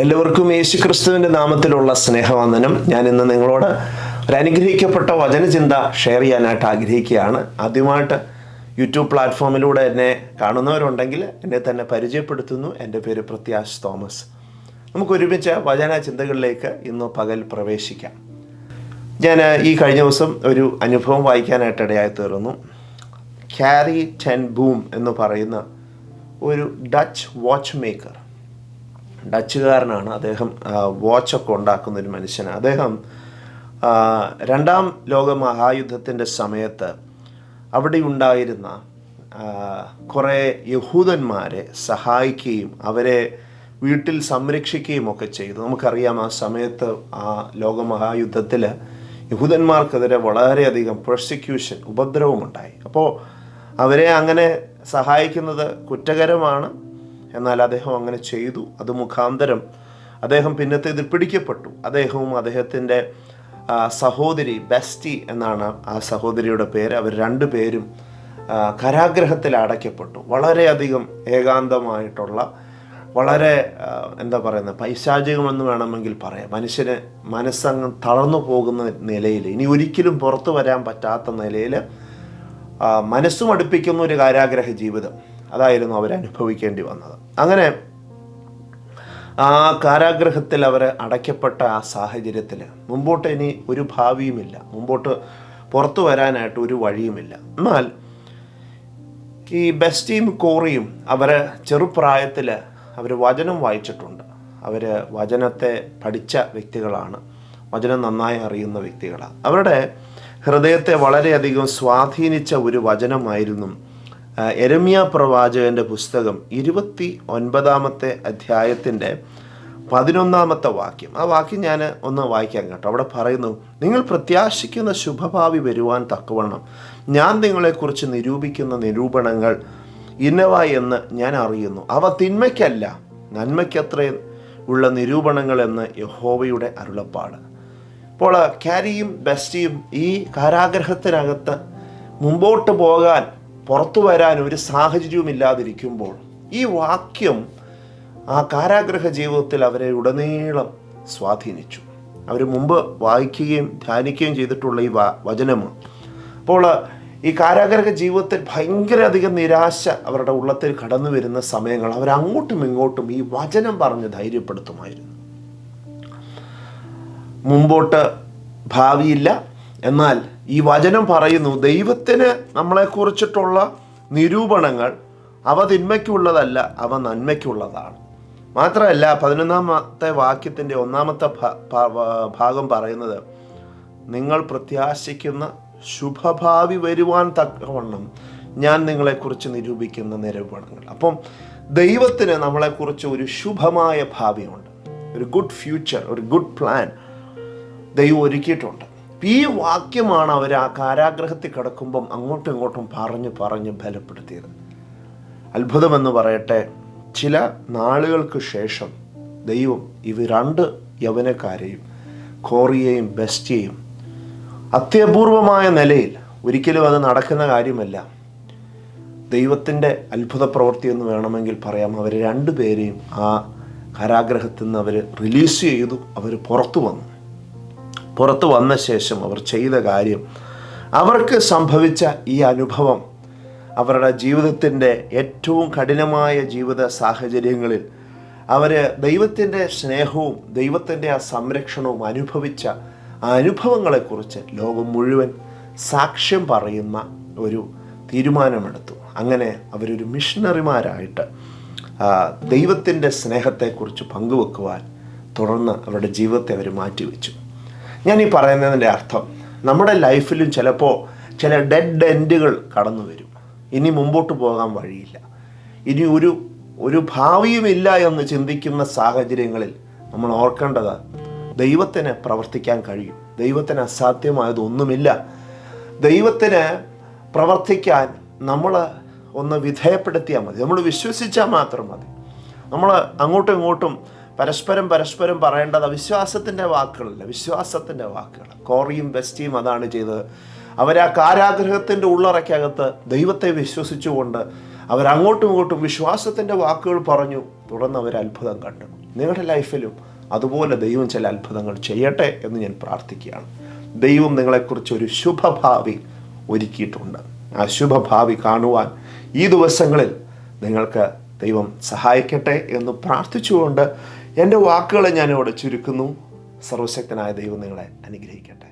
എല്ലാവർക്കും യേശു ക്രിസ്തുവിന്റെ നാമത്തിലുള്ള സ്നേഹവന്ദനം. ഞാൻ ഇന്ന് നിങ്ങളോട് ഒരു അനുഗ്രഹിക്കപ്പെട്ട വചനചിന്ത ഷെയർ ചെയ്യാനായിട്ട് ആഗ്രഹിക്കുകയാണ്. ആദ്യമായിട്ട് യൂട്യൂബ് പ്ലാറ്റ്ഫോമിലൂടെ എന്നെ കാണുന്നവരുണ്ടെങ്കിൽ എന്നെ തന്നെ പരിചയപ്പെടുത്തുന്നു. എന്റെ പേര് പ്രത്യാശ് തോമസ്. നമുക്ക് ഒരുമിച്ച് വചന ചിന്തകളിലേക്ക് ഇന്ന് പകൽ പ്രവേശിക്കാം. ഞാൻ ഈ കഴിഞ്ഞ ദിവസം ഒരു അനുഭവം വായിക്കാനായിട്ട് ഇടയായി തീർന്നു. ക്യാരി ടെൻ ബൂം എന്ന് പറയുന്ന ഒരു ഡച്ച് വാച്ച് മേക്കർ ഡച്ചുകാരനാണ്. അദ്ദേഹം വാച്ചൊക്കെ ഉണ്ടാക്കുന്ന ഒരു മനുഷ്യനാണ്. അദ്ദേഹം രണ്ടാം ലോക മഹായുദ്ധത്തിന്റെ സമയത്ത് അവിടെ ഉണ്ടായിരുന്ന കുറേ യഹൂദന്മാരെ സഹായിക്കുകയും അവരെ വീട്ടിൽ സംരക്ഷിക്കുകയും ഒക്കെ ചെയ്തു. നമുക്കറിയാം ആ സമയത്ത് ആ ലോകമഹായുദ്ധത്തിൽ യഹൂദന്മാർക്കെതിരെ വളരെയധികം പ്രോസിക്യൂഷൻ ഉപദ്രവമുണ്ടായി. അപ്പോൾ അവരെ അങ്ങനെ സഹായിക്കുന്നത് കുറ്റകരമാണ്. എന്നാൽ അദ്ദേഹം അങ്ങനെ ചെയ്തു. അത് മുഖാന്തരം അദ്ദേഹം പിന്നത്തേത് പിടിക്കപ്പെട്ടു. അദ്ദേഹവും അദ്ദേഹത്തിന്റെ സഹോദരി ബെസ്റ്റി എന്നാണ് ആ സഹോദരിയുടെ പേര്. അവർ രണ്ടുപേരും കരാഗ്രഹത്തിൽ അടയ്ക്കപ്പെട്ടു. വളരെയധികം ഏകാന്തമായിട്ടുള്ള വളരെ എന്താ പറയുന്നത് പൈശാചികമെന്ന് വേണമെങ്കിൽ പറയാം. മനുഷ്യന് മനസ്സങ്ങ് തളർന്നു പോകുന്ന നിലയിൽ ഇനി ഒരിക്കലും പുറത്തു വരാൻ പറ്റാത്ത നിലയിൽ മനസ്സുമടുപ്പിക്കുന്ന ഒരു കാരാഗ്രഹ ജീവിതം. അതായിരുന്നു അവർ അനുഭവിക്കേണ്ടി വന്നത്. അങ്ങനെ ആ കാരാഗ്രഹത്തിൽ അവർ അടയ്ക്കപ്പെട്ട ആ സാഹചര്യത്തിൽ മുമ്പോട്ട് ഇനി ഒരു ഭാവിയുമില്ല. മുമ്പോട്ട് പുറത്തു വരാനായിട്ട് ഒരു വഴിയുമില്ല. എന്നാൽ ഈ ബെസ്റ്റിയും കോറിയും അവർ ചെറുപ്രായത്തിൽ അവർ വചനം വായിച്ചിട്ടുണ്ട്. അവർ വചനത്തെ പഠിച്ച വ്യക്തികളാണ്. വചനം നന്നായി അറിയുന്ന വ്യക്തികളാണ്. അവരുടെ ഹൃദയത്തെ വളരെയധികം സ്വാധീനിച്ച ഒരു വചനമായിരുന്നു എരമ്യ പ്രവാചകന്റെ പുസ്തകം ഇരുപത്തി ഒൻപതാമത്തെ അധ്യായത്തിന്റെ പതിനൊന്നാമത്തെ വാക്യം. ആ വാക്യം ഞാൻ ഒന്ന് വായിക്കാൻ കേട്ടോ. അവിടെ പറയുന്നു നിങ്ങൾ പ്രത്യാശിക്കുന്ന ശുഭഭാവി വരുവാൻ തക്കവണ്ണം. ഞാൻ നിങ്ങളെക്കുറിച്ച് നിരൂപിക്കുന്ന നിരൂപണങ്ങൾ ഇന്നവ എന്ന് ഞാൻ അറിയുന്നു. അവ തിന്മയ്ക്കല്ല നന്മയ്ക്കത്രേ ഉള്ള നിരൂപണങ്ങൾ എന്ന് യഹോവയുടെ അരുളപ്പാട്. അപ്പോൾ കാരിയും ബെസ്റ്റിയും ഈ കാരാഗ്രഹത്തിനകത്ത് മുമ്പോട്ട് പോകാൻ പുറത്തു വരാൻ ഒരു സാഹചര്യവും ഇല്ലാതിരിക്കുമ്പോൾ ഈ വാക്യം ആ കാരാഗ്രഹ ജീവിതത്തിൽ അവരെ ഉടനീളം സ്വാധീനിച്ചു. അവർ മുമ്പ് വായിക്കുകയും ധ്യാനിക്കുകയും ചെയ്തിട്ടുള്ള ഈ വചനമാണ്. അപ്പോൾ ഈ കാരാഗ്രഹ ജീവിതത്തിൽ ഭയങ്കര അധികം നിരാശ അവരുടെ ഉള്ളത്തിൽ കടന്നു വരുന്ന സമയങ്ങൾ അവരങ്ങോട്ടും ഇങ്ങോട്ടും ഈ വചനം പറഞ്ഞ് ധൈര്യപ്പെടുത്തുമായിരുന്നു. മുമ്പോട്ട് ഭാവിയില്ല. എന്നാൽ ഈ വചനം പറയുന്നു ദൈവത്തിന് നമ്മളെക്കുറിച്ചിട്ടുള്ള നിരൂപണങ്ങൾ അവ തിന്മയ്ക്കുള്ളതല്ല അവ നന്മയ്ക്കുള്ളതാണ്. മാത്രമല്ല പതിനൊന്നാമത്തെ വാക്യത്തിന്റെ ഒന്നാമത്തെ ഭാഗം പറയുന്നത് നിങ്ങൾ പ്രത്യാശിക്കുന്ന ശുഭഭാവി വരുവാൻ തക്കവണ്ണം ഞാൻ നിങ്ങളെക്കുറിച്ച് നിരൂപിക്കുന്ന നിരൂപണങ്ങൾ. അപ്പം ദൈവത്തിന് നമ്മളെക്കുറിച്ച് ഒരു ശുഭമായ ഭാവിയുണ്ട്. ഒരു ഗുഡ് ഫ്യൂച്ചർ ഒരു ഗുഡ് പ്ലാൻ ദൈവം ഒരുക്കിയിട്ടുണ്ട്. ഈ വാക്യമാണ് അവർ ആ കാരാഗ്രഹത്തിൽ കിടക്കുമ്പം അങ്ങോട്ടും ഇങ്ങോട്ടും പറഞ്ഞ് പറഞ്ഞ് ബലപ്പെടുത്തിയത്. അത്ഭുതമെന്ന് പറയട്ടെ ചില നാളുകൾക്ക് ശേഷം ദൈവം ഇവ രണ്ട് യവനക്കാരെയും കോറിയെയും ബെസ്റ്റിയെയും അത്യപൂർവമായ നിലയിൽ ഒരിക്കലും അത് നടക്കുന്ന കാര്യമല്ല. ദൈവത്തിന്റെ അത്ഭുത പ്രവൃത്തി എന്ന് വേണമെങ്കിൽ പറയാം. അവർ രണ്ടുപേരെയും ആ കാരാഗ്രഹത്തിൽ നിന്ന് അവർ റിലീസ് ചെയ്തു. അവർ പുറത്തു വന്നു. പുറത്തു വന്ന ശേഷം അവർ ചെയ്ത കാര്യം അവർക്ക് സംഭവിച്ച ഈ അനുഭവം അവരുടെ ജീവിതത്തിന്റെ ഏറ്റവും കഠിനമായ ജീവിത സാഹചര്യങ്ങളിൽ അവർ ദൈവത്തിന്റെ സ്നേഹവും ദൈവത്തിന്റെ ആ സംരക്ഷണവും അനുഭവിച്ച ആ അനുഭവങ്ങളെക്കുറിച്ച് ലോകം മുഴുവൻ സാക്ഷ്യം പറയുന്ന ഒരു തീരുമാനമെടുത്തു. അങ്ങനെ അവരൊരു മിഷണറിമാരായിട്ട് ദൈവത്തിന്റെ സ്നേഹത്തെക്കുറിച്ച് പങ്കുവെക്കുവാൻ തുടർന്ന് അവരുടെ ജീവിതത്തെ അവർ മാറ്റിവെച്ചു. ഞാൻ ഈ പറയുന്നതിന്റെ അർത്ഥം നമ്മുടെ ലൈഫിലും ചിലപ്പോൾ ചില ഡെഡ് എൻഡുകൾ കടന്നു വരും. ഇനി മുമ്പോട്ട് പോകാൻ വഴിയില്ല. ഇനി ഒരു ഒരു ഭാവിയുമില്ല എന്ന് ചിന്തിക്കുന്ന സാഹചര്യങ്ങളിൽ നമ്മൾ ഓർക്കേണ്ടത് ദൈവത്തിന് പ്രവർത്തിക്കാൻ കഴിയും. ദൈവത്തിന് അസാധ്യമായതൊന്നുമില്ല ദൈവത്തിന് പ്രവർത്തിക്കാൻ നമ്മൾ ഒന്ന് വിധേയപ്പെടുത്തിയാൽ മതി. നമ്മൾ വിശ്വസിച്ചാൽ മാത്രം മതി. നമ്മൾ അങ്ങോട്ടും ഇങ്ങോട്ടും പരസ്പരം പരസ്പരം പറയേണ്ടത് വിശ്വാസത്തിന്റെ വാക്കുകളല്ല വിശ്വാസത്തിന്റെ വാക്കുകൾ. കോറിയും വെസ്റ്റിയും അതാണ് ചെയ്തത്. അവർ ആ കാരാഗ്രഹത്തിന്റെ ഉള്ളറയ്ക്കകത്ത് ദൈവത്തെ വിശ്വസിച്ചുകൊണ്ട് അവരങ്ങോട്ടും ഇങ്ങോട്ടും വിശ്വാസത്തിന്റെ വാക്കുകൾ പറഞ്ഞു. തുടർന്ന് അവർ അത്ഭുതം കണ്ടു. നിങ്ങളുടെ ലൈഫിലും അതുപോലെ ദൈവം ചില അത്ഭുതങ്ങൾ ചെയ്യട്ടെ എന്ന് ഞാൻ പ്രാർത്ഥിക്കുകയാണ്. ദൈവം നിങ്ങളെക്കുറിച്ച് ഒരു ശുഭഭാവി ഒരുക്കിയിട്ടുണ്ട്. ആ ശുഭഭാവി കാണുവാൻ ഈ ദിവസങ്ങളിൽ നിങ്ങൾക്ക് ദൈവം സഹായിക്കട്ടെ എന്ന് പ്രാർത്ഥിച്ചുകൊണ്ട് എന്റെ വാക്കുകളെ ഞാനിവിടെ ചുരുക്കുന്നു. സർവശക്തനായ ദൈവം നിങ്ങളെ അനുഗ്രഹിക്കട്ടെ.